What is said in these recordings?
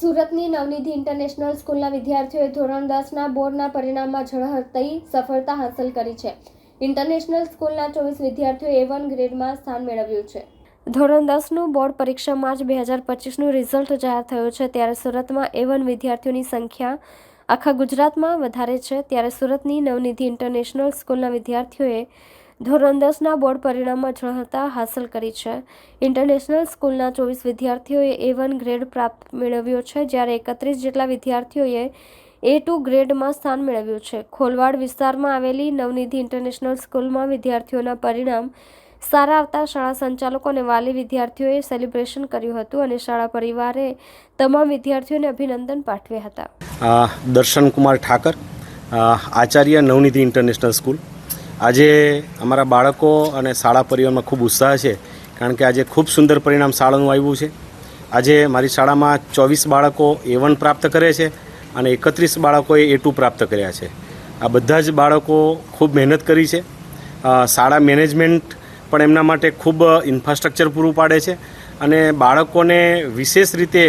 સુરતની નવનિધિ ઇન્ટરનેશનલ સ્કૂલના વિદ્યાર્થીઓએ ધોરણ દસના બોર્ડના પરિણામમાં ઝળહળતી સફળતા હાંસલ કરી છે. ઇન્ટરનેશનલ સ્કૂલના ચોવીસ વિદ્યાર્થીઓએ એ વન ગ્રેડમાં સ્થાન મેળવ્યું છે. ધોરણ દસનું બોર્ડ પરીક્ષા માર્ચ બે હજાર પચીસનું રિઝલ્ટ જાહેર થયું છે ત્યારે સુરતમાં એ વન વિદ્યાર્થીઓની સંખ્યા આખા ગુજરાતમાં વધારે છે ત્યારે સુરતની નવનિધિ ઇન્ટરનેશનલ સ્કૂલના વિદ્યાર્થીઓએ ધોરણ દસના બોર્ડ પરિણામમાં ઝળહળતા હાંસલ કરી છે. ઇન્ટરનેશનલ સ્કૂલના ચોવીસ વિદ્યાર્થીઓએ એ વન ગ્રેડ પ્રાપ્ત મેળવ્યો છે, જ્યારે એકત્રીસ જેટલા વિદ્યાર્થીઓએ એ ટુ ગ્રેડમાં સ્થાન મેળવ્યું છે. ખોલવાડ વિસ્તારમાં આવેલી નવનિધિ ઇન્ટરનેશનલ સ્કૂલમાં વિદ્યાર્થીઓના પરિણામ સારા આવતા શાળા સંચાલકો અને વાલી વિદ્યાર્થીઓએ સેલિબ્રેશન કર્યું હતું અને શાળા પરિવારે તમામ વિદ્યાર્થીઓને અભિનંદન પાઠવ્યા હતા. દર્શન દર્શનકુમાર ઠાકર આચાર્ય નવનિધિ ઇન્ટરનેશનલ સ્કૂલ. આજે અમારા બાળકો અને શાળા પરિવારમાં ખૂબ ઉત્સાહ છે, કારણ કે આજે ખૂબ સુંદર પરિણામ શાળાનું આવ્યું છે. આજે મારી શાળામાં ચોવીસ બાળકો એ વન પ્રાપ્ત કરે છે અને એકત્રીસ બાળકોએ એ ટુ પ્રાપ્ત કર્યા છે. આ બધા જ બાળકો ખૂબ મહેનત કરી છે. શાળા મેનેજમેન્ટ પણ એમના માટે ખૂબ ઇન્ફ્રાસ્ટ્રક્ચર પૂરું પાડે છે અને બાળકોને વિશેષ રીતે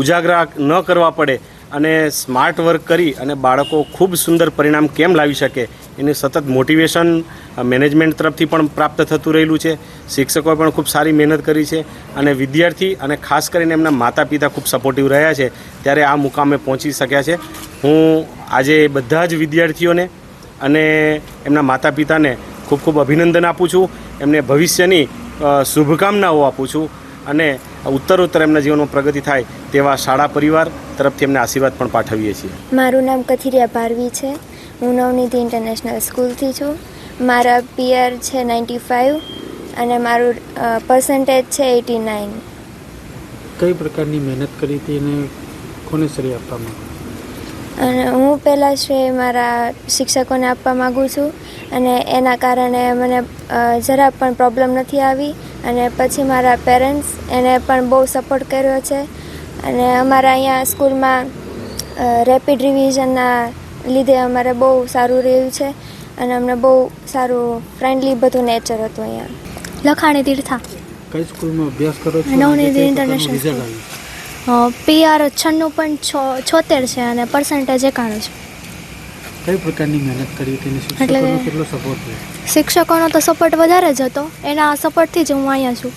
ઉજાગરા ન કરવા પડે અને સ્માર્ટ વર્ક કરી અને બાળકો ખૂબ સુંદર પરિણામ કેમ લાવી શકે એનું સતત મોટિવેશન મેનેજમેન્ટ તરફથી પણ પ્રાપ્ત થતું રહેલું છે. શિક્ષકોએ પણ ખૂબ સારી મહેનત કરી છે અને વિદ્યાર્થી અને ખાસ કરીને એમના માતા પિતા ખૂબ સપોર્ટિવ રહ્યા છે. ત્યારે આ મુકામે પહોંચી શક્યા છે. હું આજે બધા જ વિદ્યાર્થીઓને અને એમના માતા પિતાને ખૂબ ખૂબ અભિનંદન આપું છું. એમને ભવિષ્યની શુભકામનાઓ આપું છું. અને ઉત્તરોત્તર એમના જીવનમાં પ્રગતિ થાય તેવા શાળા પરિવાર તરફથી એમને આશીર્વાદ પણ પાઠવીએ છીએ. મારું નામ કથિરિયા ભારવી છે. હું નવનિધિ ઇન્ટરનેશનલ સ્કૂલથી છું. મારા પિયર છે નાઇન્ટી ફાઇવ અને મારું પર્સન્ટેજ છે એટી નાઇન. કઈ પ્રકારની મહેનત કરી હતી અને કોને શ્રેય આપવા માંગુ? અને હું પહેલાં શ્રેય મારા શિક્ષકોને આપવા માગું છું અને એના કારણે મને જરા પણ પ્રોબ્લેમ નથી આવી. અને પછી મારા પેરેન્ટ્સ એને પણ બહુ સપોર્ટ કર્યો છે. અને અમારા અહીંયા સ્કૂલમાં રેપિડ રિવિઝનના લીધે અમારે બહુ સારું રહ્યું છે અને અમને બહુ સારું ફ્રેન્ડલી બધું નેચર હતું અહીંયા. લખાણી તીર્થા. કઈ સ્કૂલમાં અભ્યાસ કરો છો? નવનિધિ ઇન્ટરનેશનલ પીઆર છન્નું પોઈન્ટ છ છોતેર છે અને પર્સન્ટેજ એકાણું છે. કઈ પ્રકારની મહેનત કરી એટલે શિક્ષકોનો કેટલો સપોર્ટ રહ્યો શિક્ષકોનો તો સપોર્ટ વધારે જ હતો. એના સપોર્ટથી જ હું અહીંયા છું.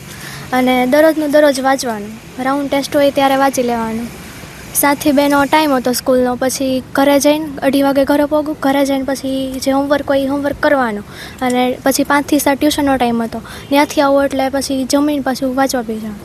અને દરરોજનું દરરોજ વાંચવાનું. રાઉન્ડ ટેસ્ટ હોય ત્યારે વાંચી લેવાનું. સાતથી બેનો ટાઈમ હતો સ્કૂલનો. પછી ઘરે જઈને અઢી વાગે ઘરે પહોંચું ઘરે જઈને પછી જે હોમવર્ક હોય એ હોમવર્ક કરવાનું. અને પછી પાંચથી સાત ટ્યુશનનો ટાઈમ હતો. ત્યાંથી આવો એટલે પછી જમીન પાછું વાંચવા બી જાઉં